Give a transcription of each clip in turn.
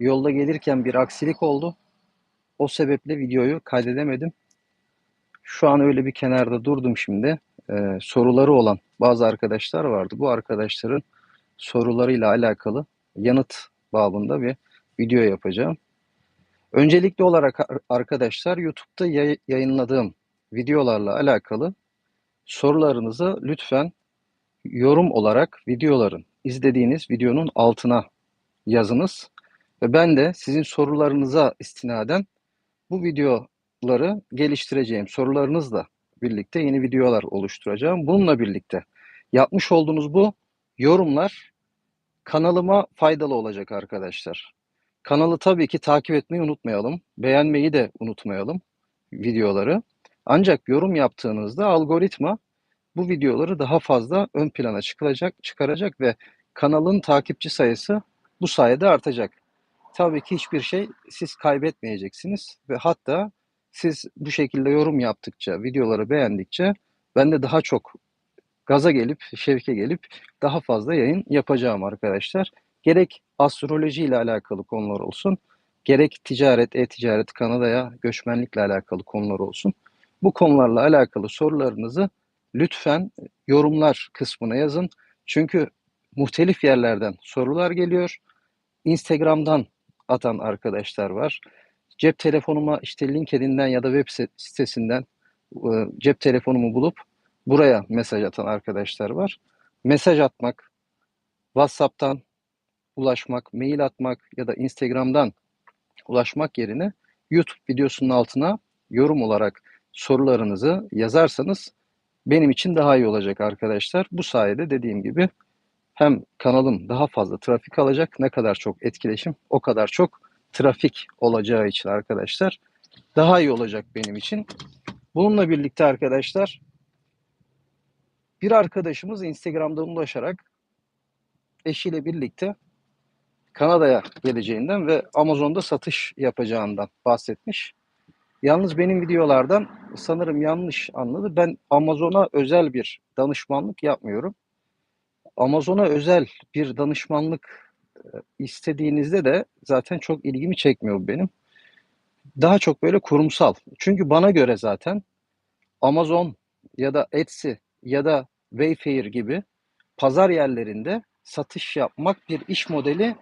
Yolda gelirken bir aksilik oldu. O sebeple videoyu kaydedemedim. Şu an öyle bir kenarda durdum şimdi. Ee, soruları olan bazı arkadaşlar vardı. Bu arkadaşların sorularıyla alakalı yanıt babında bir video yapacağım. Öncelikli olarak arkadaşlar YouTube'da yayınladığım videolarla alakalı sorularınızı lütfen yorum olarak videoların izlediğiniz videonun altına yazınız. Ve ben de sizin sorularınıza istinaden bu videoları geliştireceğim. Sorularınızla birlikte yeni videolar oluşturacağım. Bununla birlikte yapmış olduğunuz bu yorumlar kanalıma faydalı olacak arkadaşlar. Kanalı tabii ki takip etmeyi unutmayalım. Beğenmeyi de unutmayalım videoları. Ancak yorum yaptığınızda algoritma bu videoları daha fazla ön plana çıkılacak, çıkaracak ve kanalın takipçi sayısı bu sayede artacak. Tabii ki hiçbir şey siz kaybetmeyeceksiniz ve hatta siz bu şekilde yorum yaptıkça, videoları beğendikçe ben de daha çok gaza gelip, şevke gelip daha fazla yayın yapacağım arkadaşlar. Gerek astroloji ile alakalı konular olsun, gerek ticaret, e-ticaret, Kanada'ya göçmenlikle alakalı konular olsun. Bu konularla alakalı sorularınızı lütfen yorumlar kısmına yazın. Çünkü muhtelif yerlerden sorular geliyor. Instagram'dan atan arkadaşlar var. Cep telefonuma işte LinkedIn'den ya da web sitesinden cep telefonumu bulup buraya mesaj atan arkadaşlar var. Mesaj atmak, WhatsApp'tan ulaşmak, mail atmak ya da Instagram'dan ulaşmak yerine YouTube videosunun altına yorum olarak sorularınızı yazarsanız benim için daha iyi olacak arkadaşlar. Bu sayede dediğim gibi hem kanalım daha fazla trafik alacak. Ne kadar çok etkileşim o kadar çok trafik olacağı için arkadaşlar daha iyi olacak benim için. Bununla birlikte arkadaşlar bir arkadaşımız Instagram'dan ulaşarak eşiyle birlikte Kanada'ya geleceğinden ve Amazon'da satış yapacağından bahsetmiş. Yalnız benim videolardan sanırım yanlış anladı. Ben Amazon'a özel bir danışmanlık yapmıyorum. Amazon'a özel bir danışmanlık e, istediğinizde de zaten çok ilgimi çekmiyor benim. Daha çok böyle kurumsal. Çünkü bana göre zaten Amazon ya da Etsy ya da Wayfair gibi pazar yerlerinde satış yapmak bir iş modeli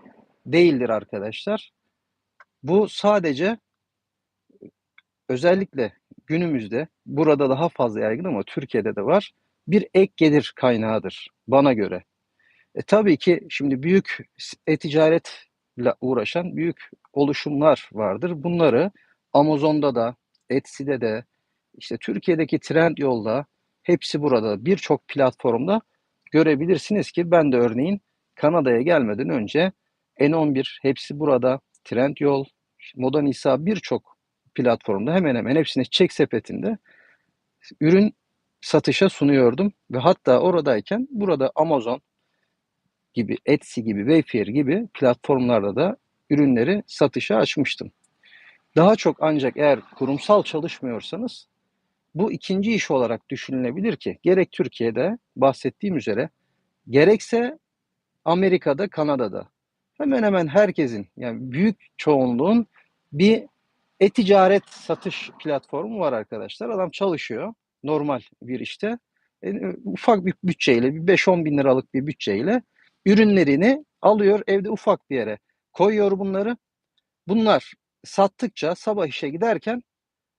değildir arkadaşlar. Bu sadece özellikle günümüzde burada daha fazla yaygın ama Türkiye'de de var. Bir ek gelir kaynağıdır bana göre. E, tabii ki şimdi büyük e-ticaretle uğraşan büyük oluşumlar vardır. Bunları Amazon'da da, Etsy'de de, işte Türkiye'deki Trendyol'da hepsi burada birçok platformda görebilirsiniz ki ben de örneğin Kanada'ya gelmeden önce N11 hepsi burada, Trendyol, Moda Nisa birçok platformda hemen hemen hepsini çek sepetinde ürün satışa sunuyordum ve hatta oradayken burada Amazon gibi, Etsy gibi, Wayfair gibi platformlarda da ürünleri satışa açmıştım. Daha çok ancak eğer kurumsal çalışmıyorsanız bu ikinci iş olarak düşünülebilir ki gerek Türkiye'de bahsettiğim üzere gerekse Amerika'da, Kanada'da hemen hemen herkesin yani büyük çoğunluğun bir e-ticaret satış platformu var arkadaşlar. Adam çalışıyor normal bir işte. E, ufak bir bütçeyle, bir 5-10 bin liralık bir bütçeyle ürünlerini alıyor evde ufak bir yere koyuyor bunları. Bunlar sattıkça sabah işe giderken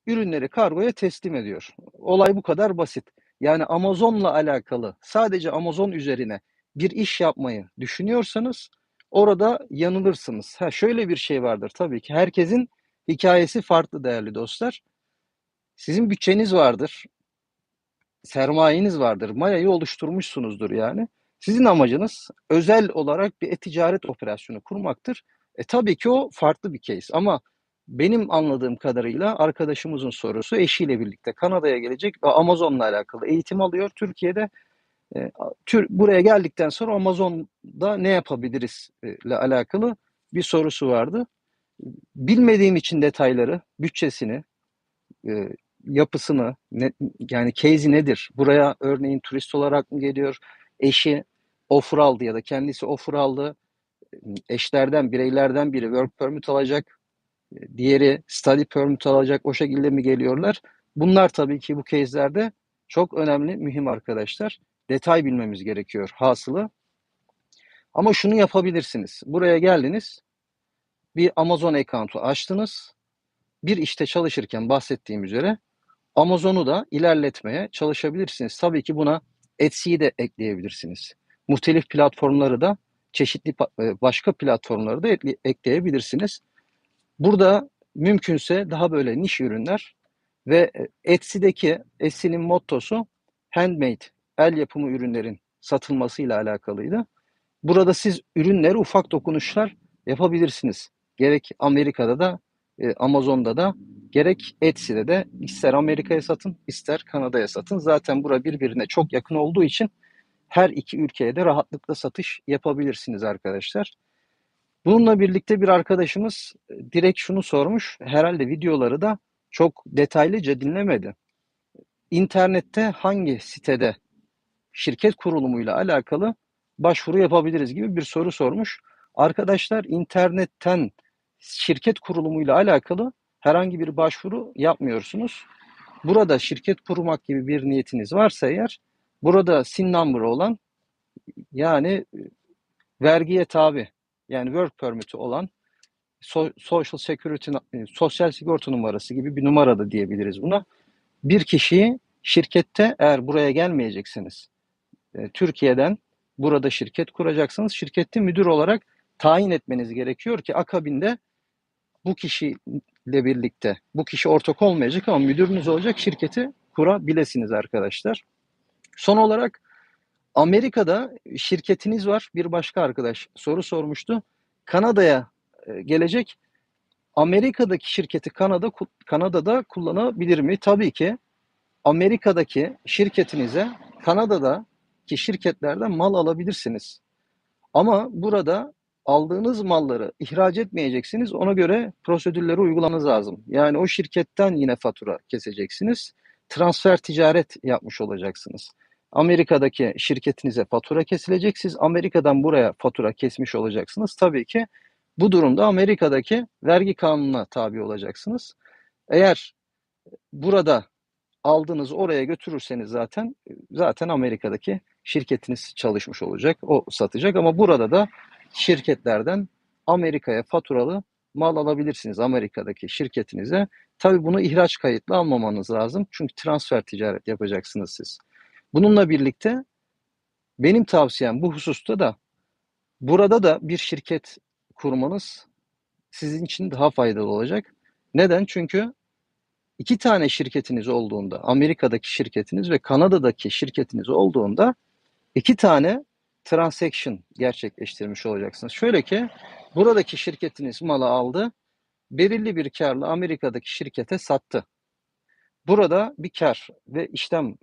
ürünleri kargoya teslim ediyor. Olay bu kadar basit. Yani Amazon'la alakalı sadece Amazon üzerine bir iş yapmayı düşünüyorsanız orada yanılırsınız. Ha şöyle bir şey vardır tabii ki. Herkesin hikayesi farklı değerli dostlar. Sizin bütçeniz vardır. Sermayeniz vardır. Mayayı oluşturmuşsunuzdur yani. Sizin amacınız özel olarak bir e-ticaret operasyonu kurmaktır. E tabii ki o farklı bir case ama benim anladığım kadarıyla arkadaşımızın sorusu eşiyle birlikte Kanada'ya gelecek ve Amazon'la alakalı eğitim alıyor Türkiye'de. E, tür, buraya geldikten sonra Amazon'da ne yapabiliriz e, ile alakalı bir sorusu vardı. Bilmediğim için detayları, bütçesini, e, yapısını, ne, yani case'i nedir? Buraya örneğin turist olarak mı geliyor? Eşi offer aldı ya da kendisi offer aldı. eşlerden, bireylerden biri work permit alacak, e, diğeri study permit alacak. O şekilde mi geliyorlar? Bunlar tabii ki bu case'lerde çok önemli, mühim arkadaşlar. Detay bilmemiz gerekiyor hasılı. Ama şunu yapabilirsiniz. Buraya geldiniz. Bir Amazon account'u açtınız. Bir işte çalışırken bahsettiğim üzere Amazon'u da ilerletmeye çalışabilirsiniz. Tabii ki buna Etsy'yi de ekleyebilirsiniz. Muhtelif platformları da çeşitli e, başka platformları da ekleyebilirsiniz. Burada mümkünse daha böyle niş ürünler ve e, Etsy'deki Etsy'nin mottosu handmade, el yapımı ürünlerin satılmasıyla alakalıydı. Burada siz ürünleri ufak dokunuşlar yapabilirsiniz. Gerek Amerika'da da e, Amazon'da da gerek Etsy'de de ister Amerika'ya satın ister Kanada'ya satın. Zaten bura birbirine çok yakın olduğu için her iki ülkeye de rahatlıkla satış yapabilirsiniz arkadaşlar. Bununla birlikte bir arkadaşımız e, direkt şunu sormuş. Herhalde videoları da çok detaylıca dinlemedi. İnternette hangi sitede şirket kurulumuyla alakalı başvuru yapabiliriz gibi bir soru sormuş. Arkadaşlar internetten şirket kurulumuyla alakalı herhangi bir başvuru yapmıyorsunuz. Burada şirket kurmak gibi bir niyetiniz varsa eğer burada SIN number olan yani vergiye tabi yani work permit'i olan social security e, sosyal sigorta numarası gibi bir numara da diyebiliriz buna. Bir kişiyi şirkette eğer buraya gelmeyeceksiniz e, Türkiye'den burada şirket kuracaksınız. Şirkette müdür olarak tayin etmeniz gerekiyor ki akabinde bu kişiyle birlikte bu kişi ortak olmayacak ama müdürünüz olacak şirketi kurabilirsiniz arkadaşlar. Son olarak Amerika'da şirketiniz var. Bir başka arkadaş soru sormuştu. Kanada'ya e, gelecek. Amerika'daki şirketi Kanada Kanada'da kullanabilir mi? Tabii ki. Amerika'daki şirketinize Kanada'daki şirketlerden mal alabilirsiniz. Ama burada aldığınız malları ihraç etmeyeceksiniz. Ona göre prosedürleri uygulamanız lazım. Yani o şirketten yine fatura keseceksiniz. Transfer ticaret yapmış olacaksınız. Amerika'daki şirketinize fatura kesilecek. Siz Amerika'dan buraya fatura kesmiş olacaksınız. Tabii ki bu durumda Amerika'daki vergi kanununa tabi olacaksınız. Eğer burada aldığınız oraya götürürseniz zaten zaten Amerika'daki şirketiniz çalışmış olacak. O satacak ama burada da şirketlerden Amerika'ya faturalı mal alabilirsiniz Amerika'daki şirketinize. Tabii bunu ihraç kayıtlı almamanız lazım. Çünkü transfer ticaret yapacaksınız siz. Bununla birlikte benim tavsiyem bu hususta da burada da bir şirket kurmanız sizin için daha faydalı olacak. Neden? Çünkü iki tane şirketiniz olduğunda, Amerika'daki şirketiniz ve Kanada'daki şirketiniz olduğunda iki tane transaction gerçekleştirmiş olacaksınız. Şöyle ki buradaki şirketiniz malı aldı, belirli bir karla Amerika'daki şirkete sattı. Burada bir kar ve işlem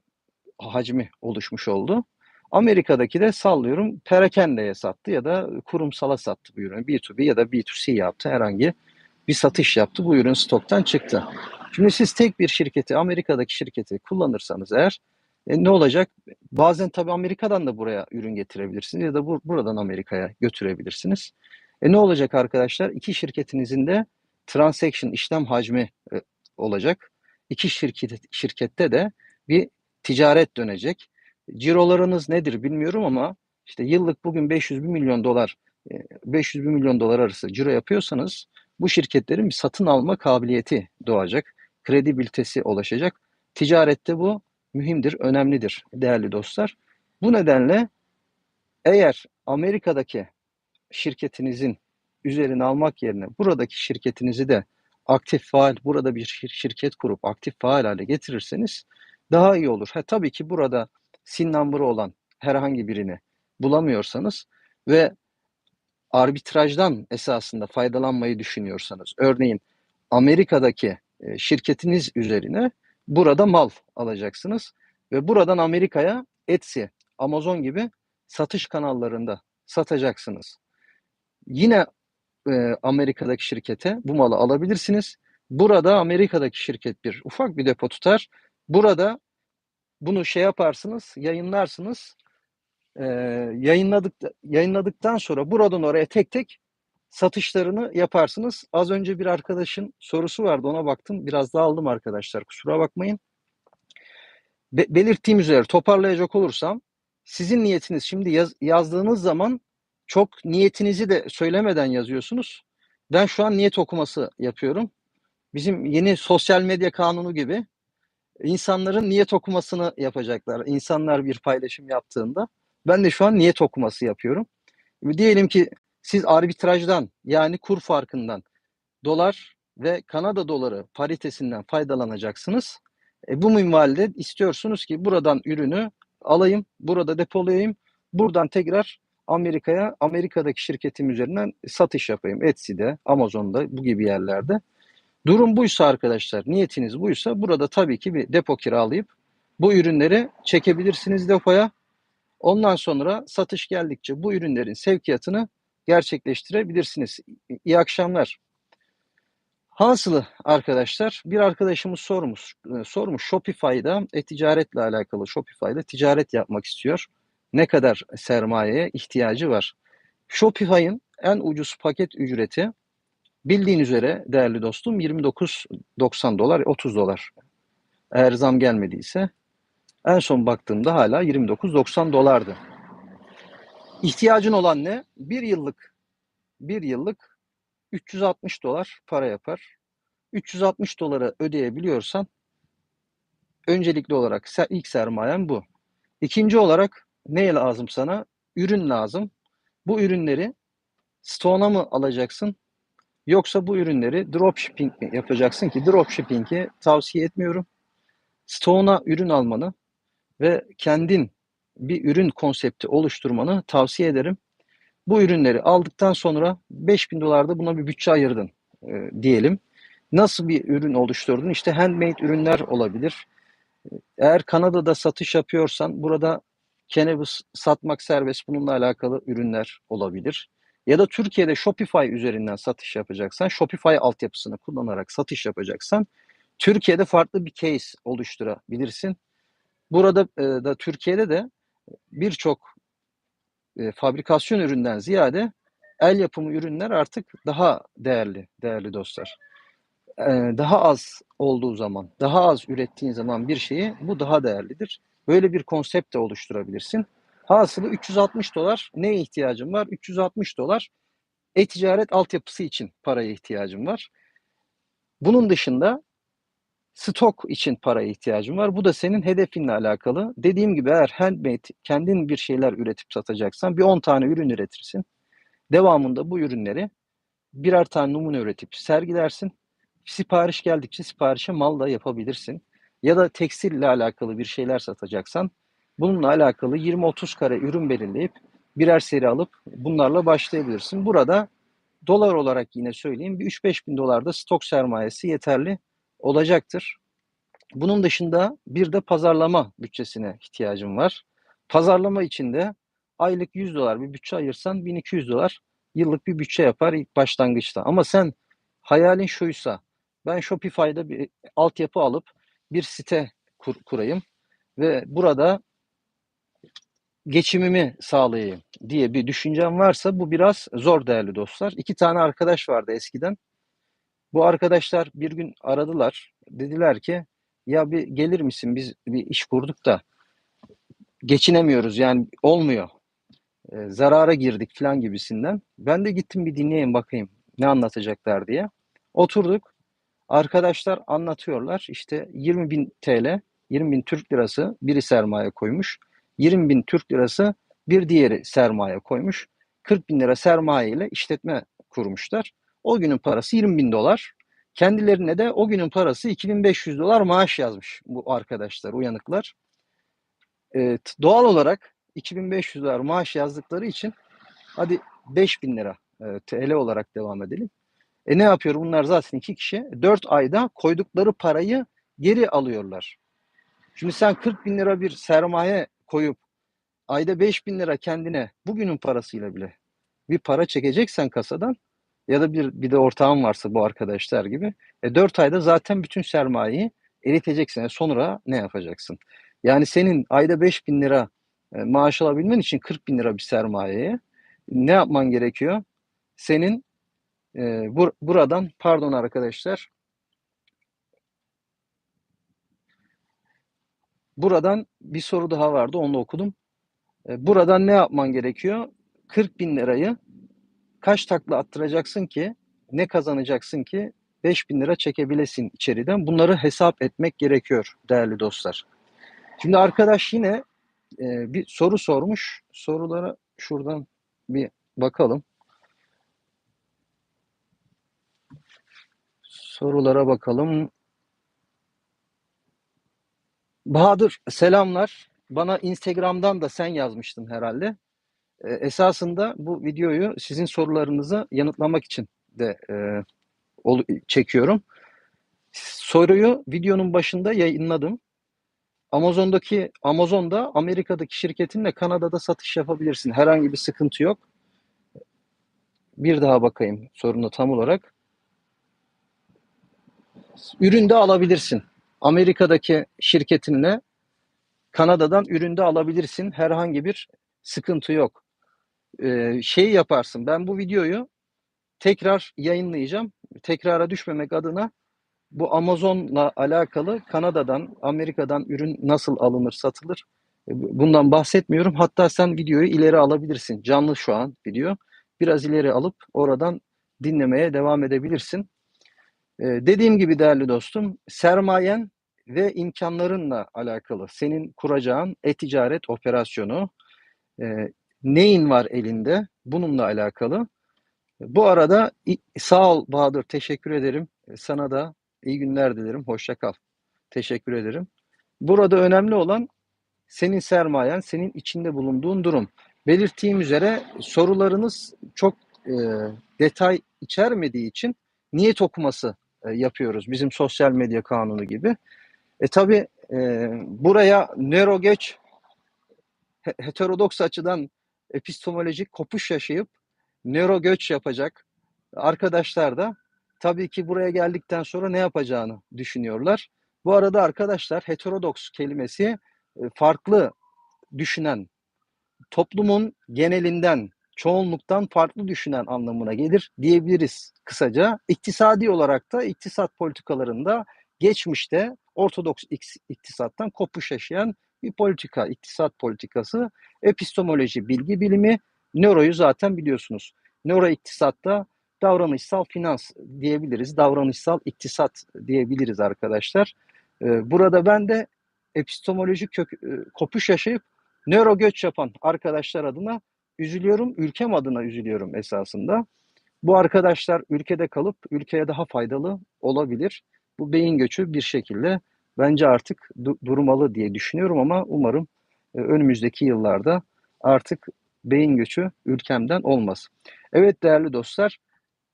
hacmi oluşmuş oldu. Amerika'daki de sallıyorum perakendeye sattı ya da kurumsala sattı bu ürünü. B2B ya da B2C yaptı herhangi bir satış yaptı. Bu ürün stoktan çıktı. Şimdi siz tek bir şirketi Amerika'daki şirketi kullanırsanız eğer e, ne olacak? Bazen tabii Amerika'dan da buraya ürün getirebilirsiniz ya da bur buradan Amerika'ya götürebilirsiniz. E ne olacak arkadaşlar? İki şirketinizin de transaction işlem hacmi e, olacak. İki şirket, şirkette de bir ticaret dönecek. Cirolarınız nedir bilmiyorum ama işte yıllık bugün 500 bin milyon dolar 500 e, milyon dolar arası ciro yapıyorsanız bu şirketlerin bir satın alma kabiliyeti doğacak. Kredibilitesi ulaşacak. Ticarette bu mühimdir, önemlidir değerli dostlar. Bu nedenle eğer Amerika'daki şirketinizin üzerine almak yerine buradaki şirketinizi de aktif faal, burada bir şirket kurup aktif faal hale getirirseniz daha iyi olur. Ha, tabii ki burada sin number'ı olan herhangi birini bulamıyorsanız ve arbitrajdan esasında faydalanmayı düşünüyorsanız, örneğin Amerika'daki e, şirketiniz üzerine burada mal alacaksınız ve buradan Amerika'ya Etsy, Amazon gibi satış kanallarında satacaksınız. Yine e, Amerika'daki şirkete bu malı alabilirsiniz. Burada Amerika'daki şirket bir ufak bir depo tutar. Burada bunu şey yaparsınız, yayınlarsınız. e, yayınladık yayınladıktan sonra buradan oraya tek tek satışlarını yaparsınız. Az önce bir arkadaşın sorusu vardı ona baktım. Biraz daha aldım arkadaşlar kusura bakmayın. Be- belirttiğim üzere toparlayacak olursam sizin niyetiniz şimdi yaz- yazdığınız zaman çok niyetinizi de söylemeden yazıyorsunuz. Ben şu an niyet okuması yapıyorum. Bizim yeni sosyal medya kanunu gibi insanların niyet okumasını yapacaklar. İnsanlar bir paylaşım yaptığında ben de şu an niyet okuması yapıyorum. Diyelim ki siz arbitrajdan yani kur farkından dolar ve Kanada doları paritesinden faydalanacaksınız. E, bu minvalde istiyorsunuz ki buradan ürünü alayım, burada depolayayım, buradan tekrar Amerika'ya, Amerika'daki şirketim üzerinden satış yapayım. Etsy'de, Amazon'da, bu gibi yerlerde. Durum buysa arkadaşlar, niyetiniz buysa burada tabii ki bir depo kiralayıp bu ürünleri çekebilirsiniz depoya. Ondan sonra satış geldikçe bu ürünlerin sevkiyatını gerçekleştirebilirsiniz. İyi akşamlar. Hasılı arkadaşlar bir arkadaşımız sormuş, e, sormuş Shopify'da e-ticaretle alakalı Shopify'da ticaret yapmak istiyor. Ne kadar sermayeye ihtiyacı var? Shopify'ın en ucuz paket ücreti bildiğin üzere değerli dostum 29.90 dolar 30 dolar. Eğer zam gelmediyse en son baktığımda hala 29.90 dolardı. İhtiyacın olan ne? Bir yıllık bir yıllık 360 dolar para yapar. 360 dolara ödeyebiliyorsan öncelikli olarak ilk sermayen bu. İkinci olarak ne lazım sana? Ürün lazım. Bu ürünleri stoğuna mı alacaksın? Yoksa bu ürünleri dropshipping mi yapacaksın ki dropshipping'i tavsiye etmiyorum. Stoğuna ürün almanı ve kendin bir ürün konsepti oluşturmanı tavsiye ederim. Bu ürünleri aldıktan sonra 5000 dolarda buna bir bütçe ayırdın e, diyelim. Nasıl bir ürün oluşturdun? İşte handmade ürünler olabilir. Eğer Kanada'da satış yapıyorsan burada cannabis satmak serbest bununla alakalı ürünler olabilir. Ya da Türkiye'de Shopify üzerinden satış yapacaksan, Shopify altyapısını kullanarak satış yapacaksan Türkiye'de farklı bir case oluşturabilirsin. Burada e, da Türkiye'de de birçok e, fabrikasyon üründen ziyade el yapımı ürünler artık daha değerli değerli dostlar. E, daha az olduğu zaman, daha az ürettiğin zaman bir şeyi bu daha değerlidir. Böyle bir konsept de oluşturabilirsin. Hasılı 360 dolar neye ihtiyacım var? 360 dolar e-ticaret altyapısı için paraya ihtiyacım var. Bunun dışında stok için paraya ihtiyacım var. Bu da senin hedefinle alakalı. Dediğim gibi eğer handmade kendin bir şeyler üretip satacaksan bir 10 tane ürün üretirsin. Devamında bu ürünleri birer tane numune üretip sergilersin. Sipariş geldikçe siparişe mal da yapabilirsin. Ya da tekstille alakalı bir şeyler satacaksan bununla alakalı 20-30 kare ürün belirleyip birer seri alıp bunlarla başlayabilirsin. Burada dolar olarak yine söyleyeyim bir 3-5 bin dolarda stok sermayesi yeterli olacaktır. Bunun dışında bir de pazarlama bütçesine ihtiyacım var. Pazarlama için de aylık 100 dolar bir bütçe ayırsan 1200 dolar yıllık bir bütçe yapar ilk başlangıçta. Ama sen hayalin şuysa ben Shopify'da bir altyapı alıp bir site kur, kurayım ve burada geçimimi sağlayayım diye bir düşüncem varsa bu biraz zor değerli dostlar. İki tane arkadaş vardı eskiden. Bu arkadaşlar bir gün aradılar. Dediler ki ya bir gelir misin biz bir iş kurduk da geçinemiyoruz yani olmuyor. E, zarara girdik falan gibisinden. Ben de gittim bir dinleyeyim bakayım ne anlatacaklar diye. Oturduk. Arkadaşlar anlatıyorlar. İşte 20 bin TL, 20 bin Türk lirası biri sermaye koymuş. 20 bin Türk lirası bir diğeri sermaye koymuş. 40 bin lira sermaye ile işletme kurmuşlar. O günün parası 20 bin dolar. Kendilerine de o günün parası 2500 dolar maaş yazmış bu arkadaşlar, uyanıklar. Ee, doğal olarak 2500 dolar maaş yazdıkları için hadi 5000 lira e, TL olarak devam edelim. E ne yapıyor bunlar zaten iki kişi? 4 ayda koydukları parayı geri alıyorlar. Şimdi sen 40 bin lira bir sermaye koyup ayda 5 bin lira kendine bugünün parasıyla bile bir para çekeceksen kasadan ya da bir, bir de ortağın varsa bu arkadaşlar gibi e, 4 ayda zaten bütün sermayeyi eriteceksin. E, sonra ne yapacaksın? Yani senin ayda 5 bin lira E, maaş alabilmen için 40 bin lira bir sermayeye ne yapman gerekiyor? Senin e, bur buradan pardon arkadaşlar buradan bir soru daha vardı onu okudum. E, buradan ne yapman gerekiyor? 40 bin lirayı kaç takla attıracaksın ki ne kazanacaksın ki 5 bin lira çekebilesin içeriden. Bunları hesap etmek gerekiyor değerli dostlar. Şimdi arkadaş yine e, bir soru sormuş. Sorulara şuradan bir bakalım. Sorulara bakalım. Bahadır selamlar. Bana Instagram'dan da sen yazmıştın herhalde. E, esasında bu videoyu sizin sorularınızı yanıtlamak için de e, çekiyorum. Soruyu videonun başında yayınladım. Amazon'daki Amazon'da Amerika'daki şirketinle Kanada'da satış yapabilirsin. Herhangi bir sıkıntı yok. Bir daha bakayım sorunu tam olarak. Ürün de alabilirsin. Amerika'daki şirketinle Kanada'dan ürün de alabilirsin. Herhangi bir sıkıntı yok. Ee, şey yaparsın. Ben bu videoyu tekrar yayınlayacağım. Tekrara düşmemek adına bu Amazon'la alakalı Kanada'dan, Amerika'dan ürün nasıl alınır, satılır e, bundan bahsetmiyorum. Hatta sen videoyu ileri alabilirsin. Canlı şu an video. Biraz ileri alıp oradan dinlemeye devam edebilirsin. Ee, dediğim gibi değerli dostum, sermayen ve imkanlarınla alakalı senin kuracağın e-ticaret operasyonu, e, neyin var elinde bununla alakalı. Bu arada sağ ol Bahadır, teşekkür ederim. Sana da iyi günler dilerim, hoşça kal. Teşekkür ederim. Burada önemli olan senin sermayen, senin içinde bulunduğun durum. Belirttiğim üzere sorularınız çok e, detay içermediği için niyet okuması e, yapıyoruz. Bizim sosyal medya kanunu gibi. E tabi e, buraya nörogeç heterodoks açıdan epistemolojik kopuş yaşayıp nöro göç yapacak arkadaşlar da tabii ki buraya geldikten sonra ne yapacağını düşünüyorlar. Bu arada arkadaşlar heterodoks kelimesi e, farklı düşünen, toplumun genelinden, çoğunluktan farklı düşünen anlamına gelir diyebiliriz kısaca. İktisadi olarak da iktisat politikalarında geçmişte ortodoks iktisattan kopuş yaşayan bir politika, iktisat politikası, epistemoloji, bilgi bilimi, nöroyu zaten biliyorsunuz. Nöro iktisatta davranışsal finans diyebiliriz, davranışsal iktisat diyebiliriz arkadaşlar. Ee, burada ben de epistemoloji kök, e, kopuş yaşayıp nöro göç yapan arkadaşlar adına üzülüyorum, ülkem adına üzülüyorum esasında. Bu arkadaşlar ülkede kalıp ülkeye daha faydalı olabilir. Bu beyin göçü bir şekilde bence artık du- durmalı diye düşünüyorum ama umarım e, önümüzdeki yıllarda artık beyin göçü ülkemden olmaz. Evet değerli dostlar,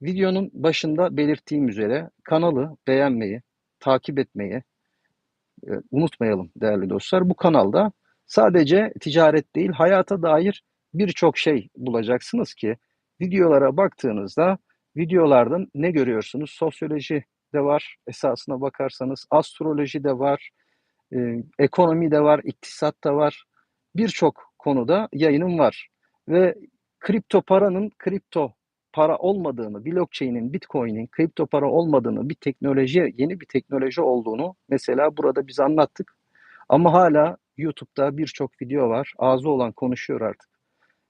videonun başında belirttiğim üzere kanalı beğenmeyi, takip etmeyi e, unutmayalım değerli dostlar. Bu kanalda sadece ticaret değil, hayata dair birçok şey bulacaksınız ki videolara baktığınızda videolardan ne görüyorsunuz? Sosyoloji de var esasına bakarsanız, astroloji de var, e, ekonomi de var, iktisat da var. Birçok konuda yayınım var. Ve kripto paranın kripto para olmadığını, blockchain'in, bitcoin'in kripto para olmadığını, bir teknoloji, yeni bir teknoloji olduğunu mesela burada biz anlattık. Ama hala YouTube'da birçok video var. Ağzı olan konuşuyor artık.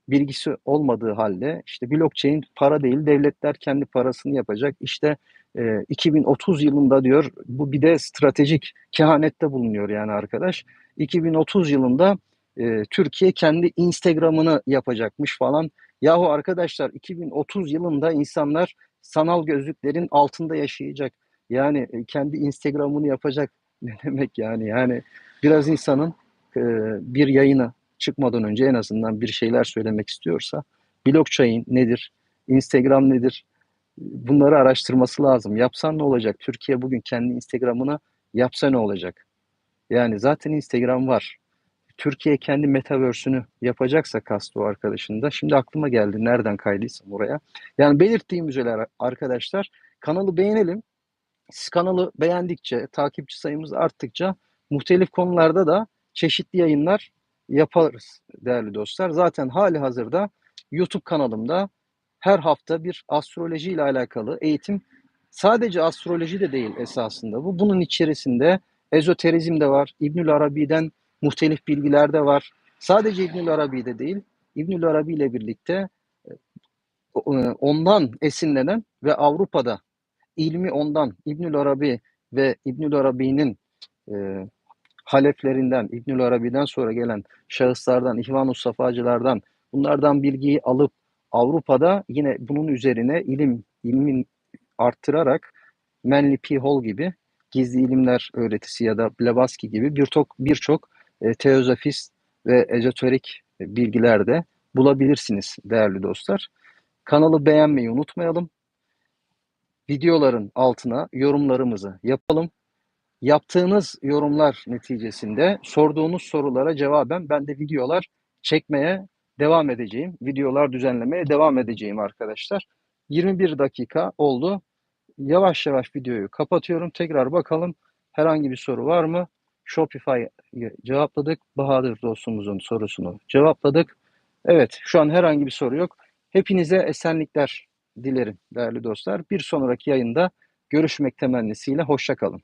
Bilgisi olmadığı halde işte blockchain para değil, devletler kendi parasını yapacak. İşte e, 2030 yılında diyor, bu bir de stratejik kehanette bulunuyor yani arkadaş. 2030 yılında e, Türkiye kendi Instagram'ını yapacakmış falan. Yahu arkadaşlar 2030 yılında insanlar sanal gözlüklerin altında yaşayacak. Yani e, kendi Instagram'ını yapacak. Ne demek yani? Yani biraz insanın e, bir yayını çıkmadan önce en azından bir şeyler söylemek istiyorsa blockchain nedir? Instagram nedir? Bunları araştırması lazım. Yapsan ne olacak? Türkiye bugün kendi Instagram'ını yapsa ne olacak? Yani zaten Instagram var. Türkiye kendi metaverse'ünü yapacaksa Castro arkadaşında. Şimdi aklıma geldi nereden kaydıysam oraya. Yani belirttiğim üzere arkadaşlar kanalı beğenelim. Siz kanalı beğendikçe, takipçi sayımız arttıkça muhtelif konularda da çeşitli yayınlar yaparız değerli dostlar. Zaten hali hazırda YouTube kanalımda her hafta bir astroloji ile alakalı eğitim sadece astroloji de değil esasında bu. Bunun içerisinde ezoterizm de var. İbnül Arabi'den muhtelif bilgiler de var. Sadece İbnül Arabi'de değil, İbnül Arabi ile birlikte e, ondan esinlenen ve Avrupa'da ilmi ondan İbnül Arabi ve İbnül Arabi'nin e, haleflerinden, İbnül Arabi'den sonra gelen şahıslardan, İhvan-ı Safacılardan bunlardan bilgiyi alıp Avrupa'da yine bunun üzerine ilim, ilmin arttırarak Manly P. Hall gibi gizli ilimler öğretisi ya da Blavatsky gibi birçok birçok e, teozofist ve ezoterik bilgiler de bulabilirsiniz değerli dostlar. Kanalı beğenmeyi unutmayalım. Videoların altına yorumlarımızı yapalım. Yaptığınız yorumlar neticesinde sorduğunuz sorulara cevaben ben de videolar çekmeye devam edeceğim. Videolar düzenlemeye devam edeceğim arkadaşlar. 21 dakika oldu. Yavaş yavaş videoyu kapatıyorum. Tekrar bakalım herhangi bir soru var mı? Shopify'ı cevapladık. Bahadır dostumuzun sorusunu cevapladık. Evet şu an herhangi bir soru yok. Hepinize esenlikler dilerim değerli dostlar. Bir sonraki yayında görüşmek temennisiyle hoşçakalın.